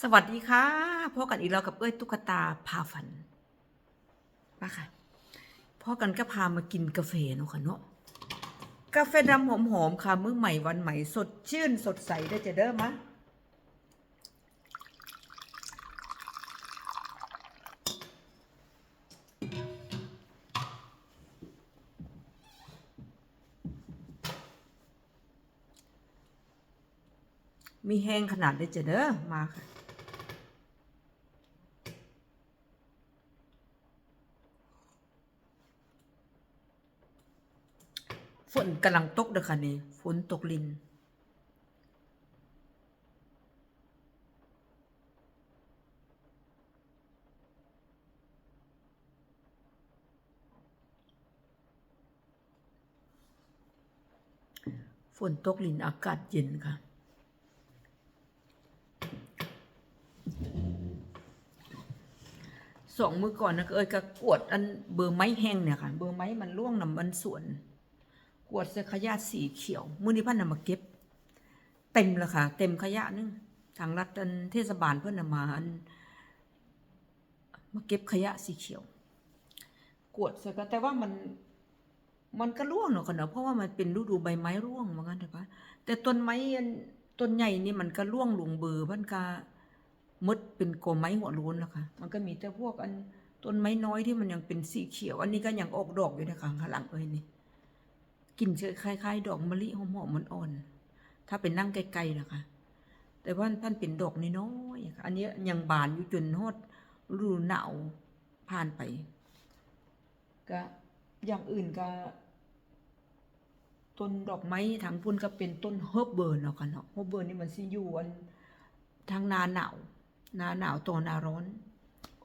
สวัสดีค่ะพบกันอีกแล้วกับเอ้ยตุ๊กตาพาฝันมาค่ะพ่อกันก็พามากินกาแฟเนาะค่ะเนาะกาแฟดำหอมๆค่ะมื้อใหม่วันใหม่สดชื่นสดใสได้จะเด้อมะมีแห้งขนาดได้จะเด้อมาค่ะ ฝนกำลังตกเด้อค่ะนี่ฝนตกลิน ฝนตกลินอากาศเย็นค่ะสองมือก่อนนะเอ้ยก็กวดอันเบอร์ไม้แห้งเนี่ยค่ะ เบอร์ไม้มันร่วงนำมันสวน กวดเสขยะสีเขียวมื้อนี้เพิ่นนำมาเก็บ เต็มแล้วค่ะ เต็มขยะนึงทางรัฐอันเทศบาลเพิ่นนำมาอันมาเก็บขยะสีเขียว กวดเสร็จก็แต่ว่ามัน มันก็ร่วงเนาะค่ะเนาะเพราะว่ามันเป็นฤดูใบไม้ร่วงว่างั้นเถอะค่ะแต่ต้นไม้อันต้นใหญ่นี่มันก็ร่วงลงเบอร์มันก็มดเป็นกอไม้หัวโล้นแล้วค่ะมันก็มีแต่พวกอันต้นไม้น้อยที่มันยังเป็นสีเขียว อันนี้ก็ยังออกดอกอยู่นะคะข้างหลังเอ้ยนี่ กลิ่นจะคล้าย ๆ ดอกมะลิหอมๆมันอ่อน ถ้าเป็นนั่งไกลๆนะคะ แต่ว่าท่านเป็นดอกน้อยๆอันนี้ยังบานอยู่จนฮอดฤดูหนาวผ่านไป ก็อย่างอื่นก็ต้นดอกไม้ทางพุ่นก็เป็นต้นเฮิร์บเบิร์นเนาะค่ะเนาะเฮิร์บเบิร์นนี่มันสิอยู่อันทางนาหนาวนาหนาวต่อนาร้อน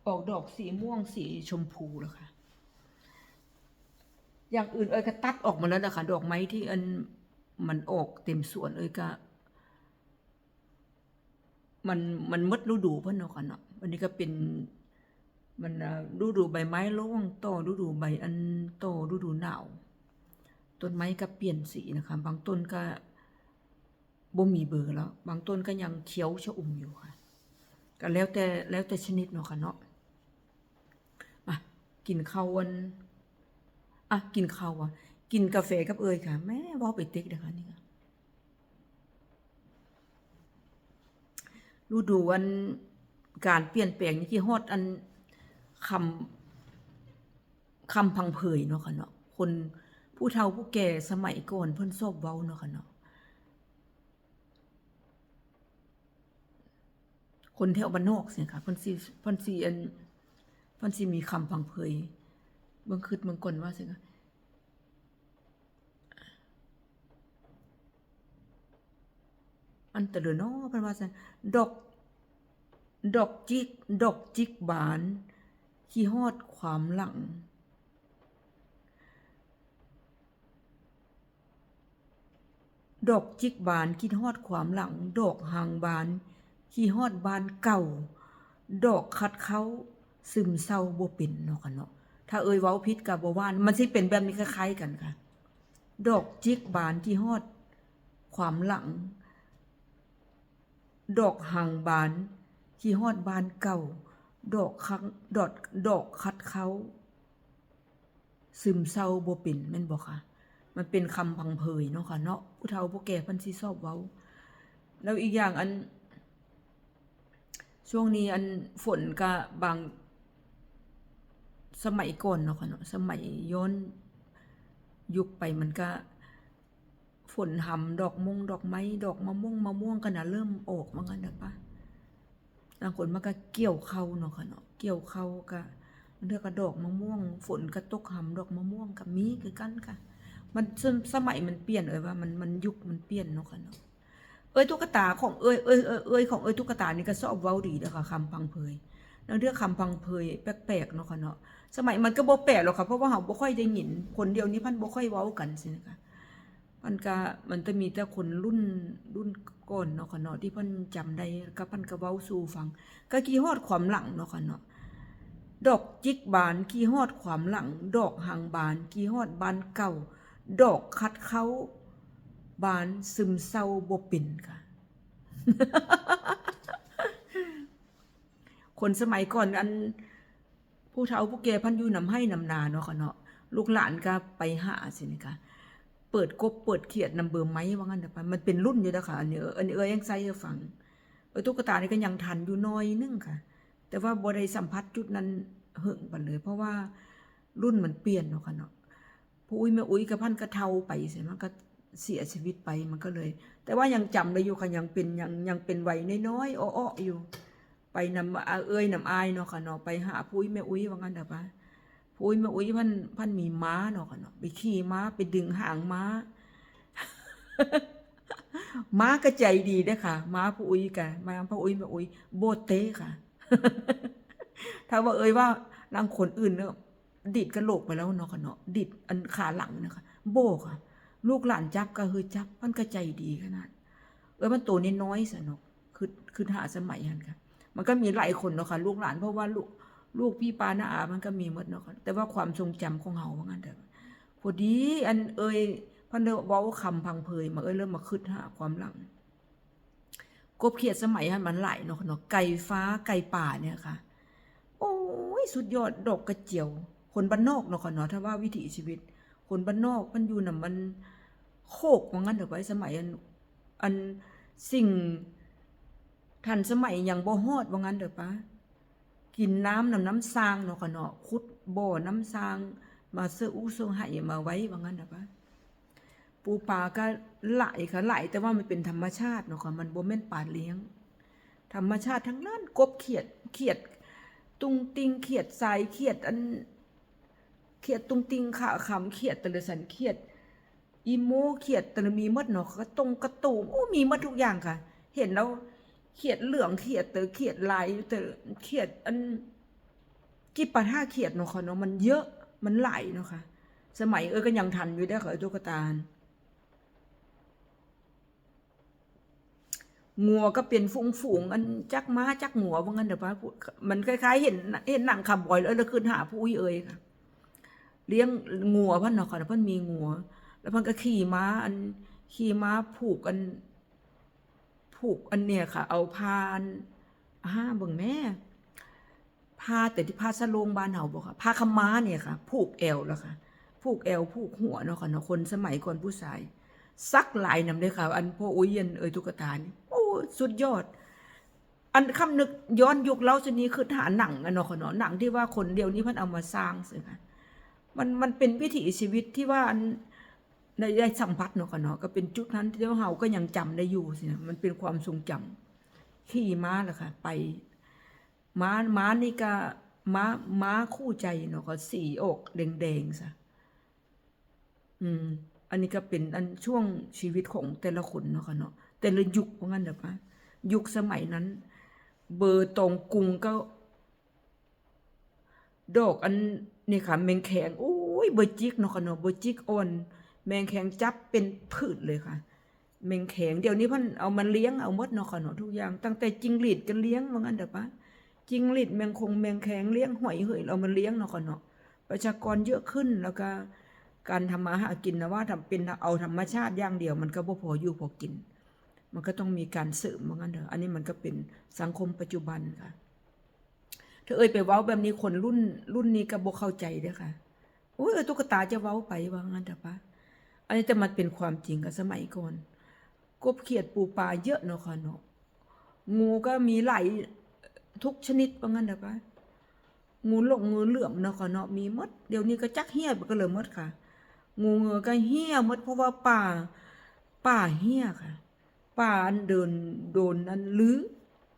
ออกดอกสีม่วงสีชมพูแล้วค่ะ อย่างอื่นเอ้ยก็ตัดออกมาแล้วนะคะดอกไม้ที่อันมันออกเต็มสวนเอ้ยก็มันมันมดฤดูเพิ่นเนาะค่ะเนาะวันนี้ก็เป็น มันฤดูใบไม้ร่วงโตฤดูใบอันโตฤดูหนาวต้นไม้ก็เปลี่ยนสีนะคะ บางต้นก็บ่มีเบอร์แล้ว บางต้นก็ยังเขียวชะอุ่มอยู่ค่ะ ก็แล้วแต่แล้วแต่ชนิดเนาะค่ะเนาะมากินข้าววัน อะกินข้าวอะ กินกาแฟกับเอยค่ะ แม่ว่าไปเต็กเด้อค่ะนี่ค่ะรู้ดูวันการเปลี่ยนแปลงนี่ที่ฮอดอันคำคำพังเพยเนาะค่ะเนาะคนผู้เฒ่าผู้แก่สมัยก่อนเพิ่นชอบเว้าเนาะค่ะเนาะคนแถวบ้านนอกสิค่ะเพิ่นสิเพิ่นสิอันเพิ่นสิมีคำพังเพย เบิ่งคืดเบิ่งก่อนว่าสิอันตะเดอเนเพิ่นว่าซั่นดอก ดอกจิก ดอกจิกบานขี้ฮอดความหลังดอกจิกบานคิดฮอดความหลัง ดอกหางบานขี้ฮอดบานเก่า ดอกคัดเขาซึมเศร้าบ่เป็นเนาะค่ะเนาะ ถ้าเอ่ยเว้าพิษกับบว่าน มันสิเป็นแบบนี้คล้ายๆกันค่ะ ดอกจิกบานที่ฮอด ความหลัง ดอกหางบานที่ฮอดบานเก่า ดอกคังดอกดอกคัดเขาซึมเศร้าบ่เป็นแม่นบ่ค่ะ มันเป็นคำพังเพยเนาะค่ะ เนาะผู้เฒ่าผู้แก่เพิ่นสิชอบเว้า แล้วอีกอย่างอัน ช่วงนี้อันฝนก็บาง สมัยก่อนเนาะค่ะเนาะสมัยย้อนยุคไปมันก็ ฝนหำดอกมงดอกไม้ดอกมะม่วงมะม่วงกันนะเริ่มออกมากันนะปะบางคนมันก็เกี่ยวเข้าเนาะค่ะเนาะเกี่ยวเข้าก็มันเรียกว่าดอกมะม่วง ฝนก็ตกหำดอกมะม่วงกับมีคือกันค่ะ มันสสมัยมันเปลี่ยนเอ้ยว่ามันมันยุคมันเปลี่ยนเนาะค่ะเนาะเอ้ยตุ๊กตาของเอ้ยเอ้ยเอ้ยเอ้ยของเอ้ยตุ๊กตานี่ก็ชอบเว้าดีเด้อค่ะคำพังเพย แล้วเรื่องคำพังเพยแปลกๆเนาะค่ะเนาะสมัยมันก็บ่แปลกหรอกค่ะเพราะว่าเฮาบ่ค่อยได้ยินคนเดียวนี้พันบ่ค่อยเว้ากันสินะคะมันก็มันจะมีแต่คนรุ่นรุ่นก่อนเนาะค่ะเนาะที่พิ่นจำได้ก็พิ่นก็เว้าสู่ฟังก็กี่ฮอดความหลังเนาะค่ะเนาะดอกจิกบานกี่ฮอดความหลัง ดอกหางบานกี่ฮอดบานเก่า ดอกคัดเขาบานซึมเศร้าบ่เป็นค่ะ คนสมัยก่อนอันผู้เฒ่าผู้แก่พันอยู่นำให้นำนาเนาะค่ะเนาะลูกหลานก็ไปหาสินะคะเปิดกบเปิดเขียดนำเบอร์ไม้ว่างั้นเถอะปมันเป็นรุ่นอยู่แล้วค่ะอันนี้ออันนี้เอ้ยยังใส่ให้ฟังเออตุ๊กตานี่ก็ยังทันอยู่น้อยนึงค่ะ แต่ว่าบ่ได้สัมผัสจุดนั้นหึงปานเลย เพราะว่ารุ่นมันเปลี่ยนเนาะค่ะเนาะผู้อุ้ยแม่อุ้ยกับพันกระเทาไปเสียมันก็เสียชีวิตไปมันก็เลย แต่ว่ายังจำได้อยู่ค่ะยังเป็นยังยังเป็นวัยน้อยๆอ้อๆอยู่ ไปนำอาเอ้ยนำอายเนาะค่ะเนาะไปหาผู้อุ้ยแม่อุ้ยว่างั้นเถอะปะผู้อุ้ยแม่อุ้ยพันพันมีม้าเนาะค่ะเนาะไปขี่ม้าไปดึงหางม้า ม้าก็ใจดีเด้ค่ะ ม้าผู้อุ้ยกะม้าผู้อุ้ยแม่อุ้ยโบเต้ค่ะ ถ้าว่าเอ่ยว่าลางคนอื่นเนี่ยดิดกระโหลกไปแล้วเนาะค่ะเนาะดิดอันขาหลังนะคะโบค่ะ ลูกหลานจับก็คือจับมันก็ใจดีขนาดเอ้ยมันตัวนี้น้อยสนกคือคือหาสมัยหันค่ะ มันก็มีหลายคนเนาะค่ะลูกหลานเพราะว่าลูกลูกพี่ปานาอา มันก็มีหมดเนาะค่ะแต่ว่าความทรงจำของเฮาว่างั้นเถอะพอดีอันเอ่ยพันเดว้าคำพังเพยมาเอ้ยเริ่มมาคิดหาความหลังกบเขียดสมัยหันมันไหลเนาะเนาะไก่ฟ้าไก่ป่าเนี่ยค่ะ โอ้ยสุดยอดดอกกระเจียว คนบ้านนอกเนาะค่ะเนาะถ้าว่าวิถีชีวิต คนบ้านนอกมันอยู่น่ะมันโคกว่างั้นเถอะไปสมัยอันอันสิ่ง ทันสมัยยังบ่ฮอดว่างั้นเถอะปะกินน้ำน้ำน้ำซางเนาะค่ะเนาะขุดบ่อน้ำซาง มาเสื้ออู้เสื้อไห้มาไว้ว่างั้นเถอะปะปูปลาก็ไหลค่ะไหลแต่ว่ามันเป็นธรรมชาติเนาะค่ะมันบ่แม่นปลาเลี้ยง ธรรมชาติทั้งนั้นกบเขียดเขียด ตุงติงเขียดสายเขียดอันเขียดตุงติงขาขำเขียดตะเลสันเขียดอีโมเขียดตะละมีหมดเนาะกระตรงกระตูมโอ้มีหมดทุกอย่างค่ะ เห็นแล้ว เขียดเหลืองเขียดเตอเขียดลายเตอเขียดอันกี่ปะท่าเขียดเนาะค่ะเนาะมันเยอะมันไหลเนาะค่ะสมัยเอ้ยก็ยังทันอยู่ได้ค่ะตุ๊กตางัวก็เป็นฝูงฝูงอันจักม้าจักหัวว่างั้นเดี๋ยวป้าพูดมันคล้ายๆ เห็นเห็นหนังขับบ่อยแล้วแล้วขึ้นหาผู้อุ้ยเอ่ยค่ะ เลี้ยงงัวพิ่นเนาะค่ะพิ่นมีงัว แล้วพิ่นก็ขี่ม้า อันขี่ม้าผูกอัน ผูกอันเนี่ยค่ะ เอาพานห้าเบิ่งแม่ผ้าแต่ที่ผ้าสโลงบ้านเฮาบ่ค่ะผ้าขม้าเนี่ยค่ะ ผูกแอวแล้วค่ะ ผูกแอวผูกหัวเนาะค่ะเนาะคนสมัยก่อนผู้ชายซักหลายนำเลยค่ะ อันพ่ออุ้ยเย็นเอ่ยตุกตานี่โอ้สุดยอด อันคำนึกย้อนยุคเล่าชนี้คือหาหนังอะเนาะค่ะเนาะหนังที่ว่าคนเดียวนี้พิ่นเอามาสร้างสิค่ะมันมันเป็นวิถีชีวิตที่ว่าอัน ได้ได้สัมผัสเนาะค่ะเนาะก็เป็นจุดนั้นที่ว่าเฮาก็ยังจำได้อยู่สินะมันเป็นความทรงจำขี่ม้าแหละค่ะ ไปม้าม้านี่ก็ม้าม้าคู่ใจเนาะก็สีอกแดงๆซะอืม อันนี้ก็เป็นอันช่วงชีวิตของแต่ละคนเนาะค่ะเนาะแต่ละยุคว่างั้นเด้อปะยุคสมัยนั้น เบอร์ตรงกรุงก็ ดอกอันนี่ค่ะแมงแข็งโอ้ยเบอร์จิกเนาะค่ะเนาะเบอร์จิกอ่อน แมงแข็งจับเป็นพืชเลยค่ะ แมงแข็งเดี๋ยวนี้เพิ่นเอามันเลี้ยงเอามดนาะค่ะเนาะทุกอย่าง ตั้งแต่จิงหรีดก็เลี้ยงว่างั้นเด้อปะจิงหรีดแมงคงแมงแข็งเลี้ยงหอยเหยเอามันเลี้ยงนาะค่ะเนาะประชากรเยอะขึ้นแล้วก็การทำมาหากินนะว่าทำเป็นเอาธรรมชาติอย่างเดียว มันก็บ่พออยู่พอกิน มันก็ต้องมีการเสริมว่างั้นเถอะอันนี้มันก็เป็นสังคมปัจจุบันค่ะถ้าเอ่ยไปเว้าแบบนี้คนรุ่นรุ่นนี้ก็บ่เข้าใจเด้อค่ะโอ้ยตุ๊กตาจะเว้าไปว่างั้นเถอะปะ อันนี้แต่มันเป็นความจริงกับสมัยก่อนกบเขียดปูปลาเยอะเนาะค่ะเนาะงูก็มีหลายทุกชนิดว่างั้นเถอปะงูหลงงูเหลื่อมเนาะค่ะเนาะมีมดเดี๋ยวนี้ก็จักเหี้ยก็เลยมดค่ะ งูเงือก็เหี้ยมดเพราะว่าป่าป่าเหี้ยค่ะ ป่าอันเดินโดนนั้นลื้อ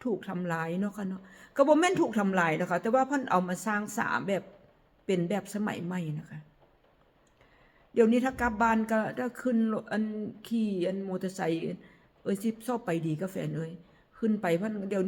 ถูกทำลายเนาะค่ะเนาะก็บ่แม่นถูกทำลายนะคะแต่ว่าพิ่นเอามาสร้างสาแบบเป็นแบบสมัยใหม่นะคะ เดี๋ยวนี้ถ้ากลับบ้านก็ถ้าขึ้นอันขี่อันมอเตอร์ไซค์เอ้ยสิชอบไปดีกาแฟนเอ้ยขึ้นไปเพิ่นเดี๋ยวนี้